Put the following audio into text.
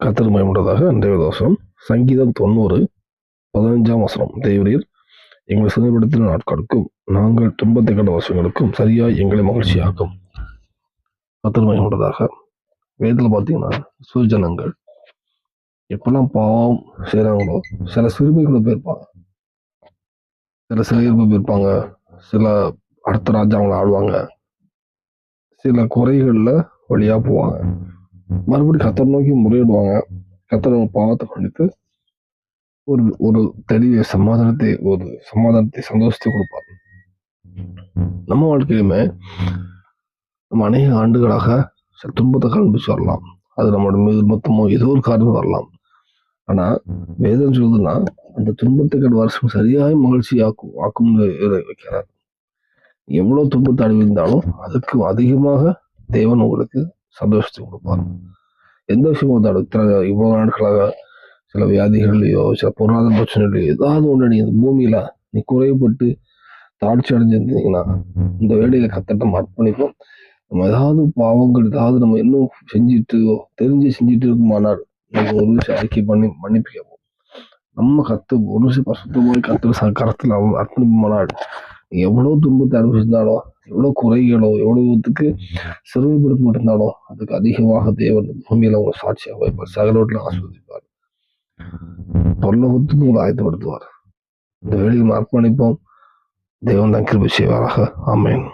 கத்தர் மயமுள்ளதாக அன்றைய தோஷம் சங்கீதம் தொண்ணூறு பதினஞ்சாம் வசனம். தேவரீர் எங்களை சிறுபடுத்தின நாட்களுக்கும் நாங்கள் துன்பத்தை கண்ட வருஷங்களுக்கும் சரியாக எங்களை மகிழ்ச்சியாக்கும். கத்தர் மயமுள்ளதாக வேதத்தில் பார்த்தீங்கன்னா சுஜனங்கள் எப்பெல்லாம் பாவம் செய்கிறாங்களோ சில சிறுமிகளை போயிருப்பாங்க சில சிறையிருப்பு போயிருப்பாங்க சில அடுத்த ராஜாவங்களை ஆடுவாங்க சில குறைகளில் வழியாக போவாங்க. மறுபடியும் கத்தர் நோக்கி முறையிடுவாங்க. கத்தர் அவங்க பாவத்தை கண்டித்து ஒரு ஒரு தெளிவை சமாதானத்தை ஒரு சமாதானத்தை சந்தோஷத்தை கொடுப்பார். நம்ம வாழ்க்கையிலுமே நம்ம அநேக ஆண்டுகளாக சில துன்பத்தை காண்பிச்சு வரலாம். அது நம்மளோட மீது மொத்தமோ ஏதோ ஒரு காரணம் வரலாம். ஆனா வேதம் சொல்லுதுன்னா அந்த துன்பத்துக்கு வருஷம் சரியாய் மகிழ்ச்சி ஆக்கும் ஆக்கும்னு வைக்கிறார். எவ்வளவு துன்பத்தை அடைவிருந்தாலும் அதுக்கு அதிகமாக தேவன் உங்களுக்கு சந்தோஷத்தை கொடுப்பார் எந்த விஷயமும் இருந்தாலும் இத்தனை இவ்வளோ நாட்களாக சில வியாதிகள்லையோ சில பொருளாதார பிரச்சனைகளையோ ஏதாவது ஒன்று நீ இந்த பூமியில நீ குறைபட்டு தாழ்ச்சி அடைஞ்சிருந்தீங்கன்னா இந்த வேலையில கத்தட்டம் அர்ப்பணிப்போம் நம்ம ஏதாவது பாவங்கள் ஏதாவது நம்ம இன்னும் செஞ்சுட்டு தெரிஞ்சு செஞ்சுட்டு இருக்குமானால் நம்ம ஒரு விஷயம் அறிக்கை பண்ணி மன்னிப்பு கேட்போம். நம்ம கத்து ஒரு விஷயம் பசுத்தமாய் கத்து கரத்தில் மாநாடு எவ்வளோ துன்பத்தை அனுபவிச்சிருந்தாலோ எவ்வளோ குறைகளோ எவ்வளவுத்துக்கு சிறுமைப்படுத்தப்பட்டிருந்தாலோ அதுக்கு அதிகமாக தேவன் பூமியில் அவங்க சாட்சியாக வைப்பார். சகலோட்டில் ஆஸ்வதிப்பார் பரலோகத்துக்கு உங்களை ஆயத்தப்படுத்துவார். இந்த வேலையில் அர்ப்பணிப்போம். தேவன் தான் கிருபி செய்வாராக. ஆமேன்.